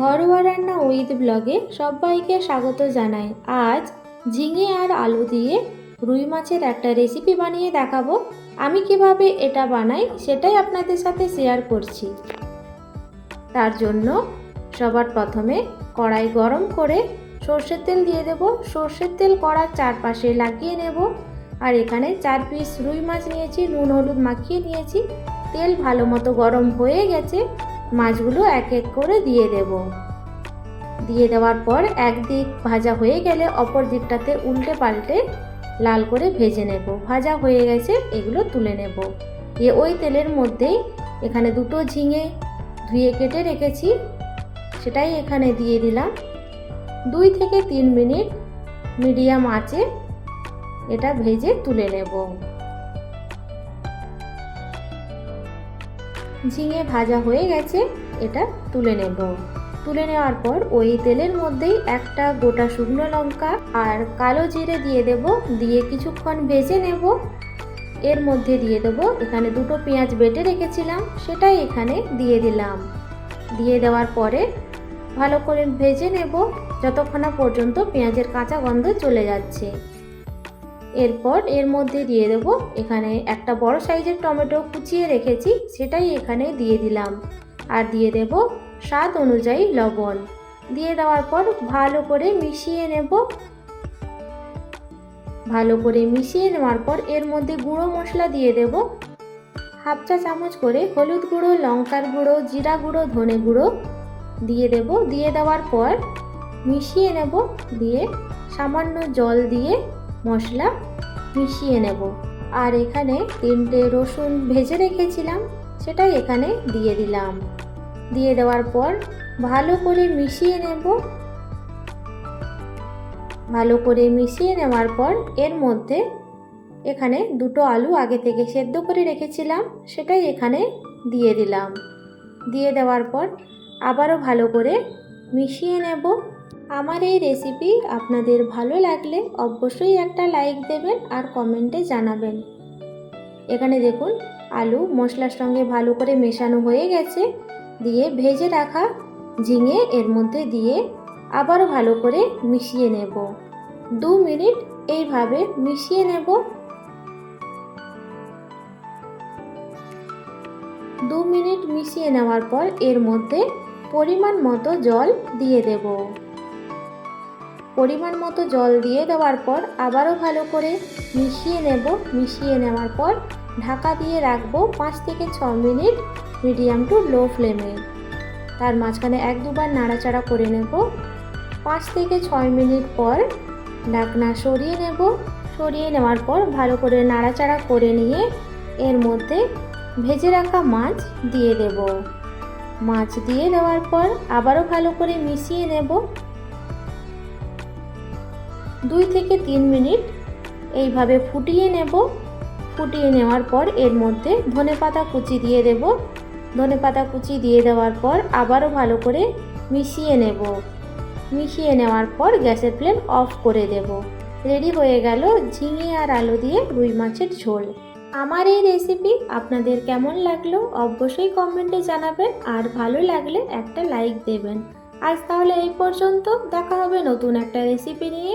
ঘরোয়া রান্না উইথ ব্লগে সবাইকে স্বাগত জানাই। আজ ঝিঙে আর আলু দিয়ে রুই মাছের একটা রেসিপি বানিয়ে দেখাবো। আমি কীভাবে এটা বানাই সেটাই আপনাদের সাথে শেয়ার করছি। তার জন্য সবার প্রথমে কড়াই গরম করে সর্ষের তেল দিয়ে দেব। সর্ষের তেল কড়ার চারপাশে লাগিয়ে নেব। আর এখানে চার পিস রুই মাছ নিয়েছি, নুন, হলুদ মাখিয়ে নিয়েছি। তেল ভালো মতো গরম হয়ে গেছে। মাছগুলো এক এক করে দিয়ে দেব। দিয়ে দেওয়ার পর একদিক ভাজা হয়ে গেলে অপর দিকটাতে উল্টে পাল্টে লাল করে ভেজে নেব। ভাজা হয়ে গেছে, এগুলো তুলে নেব। দিয়ে ওই তেলের মধ্যেই এখানে দুটো ঝিঙে ধুয়ে কেটে রেখেছি, সেটাই এখানে দিয়ে দিলাম। দুই থেকে তিন মিনিট মিডিয়াম আঁচে এটা ভেজে তুলে নেব। ঝিঙে ভাজা হয়ে গেছে, এটা তুলে নেব। তুলে নেওয়ার পর ওই তেলের মধ্যেই একটা গোটা শুকনো লঙ্কা আর কালো জিরে দিয়ে দেব, দিয়ে কিছুক্ষণ ভেজে নেব। এর মধ্যে দিয়ে দেব, এখানে দুটো পেঁয়াজ বেটে রেখেছিলাম, সেটাই এখানে দিয়ে দিলাম। দিয়ে দেওয়ার পরে ভালো করে ভেজে নেব, যতক্ষণ না পর্যন্ত পেঁয়াজের কাঁচা গন্ধ চলে যাচ্ছে। এরপর এর মধ্যে দিয়ে দেব এখানে একটা বড় সাইজের টমেটো কুচিয়ে রেখেছি, সেটাই এখানে দিয়ে দিলাম। আর দিয়ে দেব স্বাদ অনুযায়ী লবণ। দিয়ে দেওয়ার পর ভালো করে মিশিয়ে নেব। ভালো করে মিশিয়ে নেওয়ার পর এর মধ্যে গুঁড়ো মশলা দিয়ে দেব। হাফ চা চামচ করে হলুদ গুঁড়ো, লঙ্কার গুঁড়ো, জিরা গুঁড়ো, ধনে গুঁড়ো দিয়ে দেব। দিয়ে দেওয়ার পর মিশিয়ে নেব। দিয়ে সামান্য জল দিয়ে মশলা মিশিয়ে নেব। আর এখানে তিনটে রসুন ভেজে রেখেছিলাম, সেটাই এখানে দিয়ে দিলাম। দিয়ে দেওয়ার পর ভালো করে মিশিয়ে নেব। ভালো করে মিশিয়ে নেওয়ার পর এর মধ্যে এখানে দুটো আলু আগে থেকে সেদ্ধ করে রেখেছিলাম, সেটাই এখানে দিয়ে দিলাম। দিয়ে দেওয়ার পর আবারও ভালো করে মিশিয়ে নেব। আমার এই রেসিপি আপনাদের ভালো লাগলে অবশ্যই একটা লাইক দেবেন আর কমেন্টে জানাবেন। এখানে দেখুন, আলু মশলার সঙ্গে ভালো করে মেশানো হয়ে গেছে। দিয়ে ভেজে রাখা ঝিঙে এর মধ্যে দিয়ে আবারও ভালো করে মিশিয়ে নেব। দু মিনিট এইভাবে মিশিয়ে নেব। দু মিনিট মিশিয়ে নেওয়ার পর এর মধ্যে পরিমাণ মতো জল দিয়ে দেব। পরিমাণ মতো জল দিয়ে দেওয়ার পর আবারও ভালো করে মিশিয়ে নেব। মিশিয়ে নেওয়ার পর ঢাকা দিয়ে রাখব পাঁচ থেকে ছ মিনিট মিডিয়াম টু লো ফ্লেমে। তার মাঝখানে এক দুবার নাড়াচাড়া করে নেব। পাঁচ থেকে ছয় মিনিট পর ঢাকনা সরিয়ে নেব। সরিয়ে নেওয়ার পর ভালো করে নাড়াচাড়া করে নিয়ে এর মধ্যে ভেজে রাখা মাছ দিয়ে দেব। মাছ দিয়ে দেওয়ার পর আবারও ভালো করে মিশিয়ে নেব। দুই থেকে তিন মিনিট এইভাবে ফুটিয়ে নেব। ফুটিয়ে নেওয়ার পর এর মধ্যে ধনে পাতা কুচি দিয়ে দেব। ধনে পাতা কুচি দিয়ে দেওয়ার পর আবারও ভালো করে মিশিয়ে নেব। মিশিয়ে নেওয়ার পর গ্যাসের ফ্লেম অফ করে দেব। রেডি হয়ে গেল ঝিঙে আর আলু দিয়ে রুই মাছের ঝোল। আমার এই রেসিপি আপনাদের কেমন লাগল অবশ্যই কমেন্টে জানাবেন আর ভালো লাগলে একটা লাইক দেবেন। আজ তাহলে এই পর্যন্ত, দেখা হবে নতুন একটা রেসিপি নিয়ে।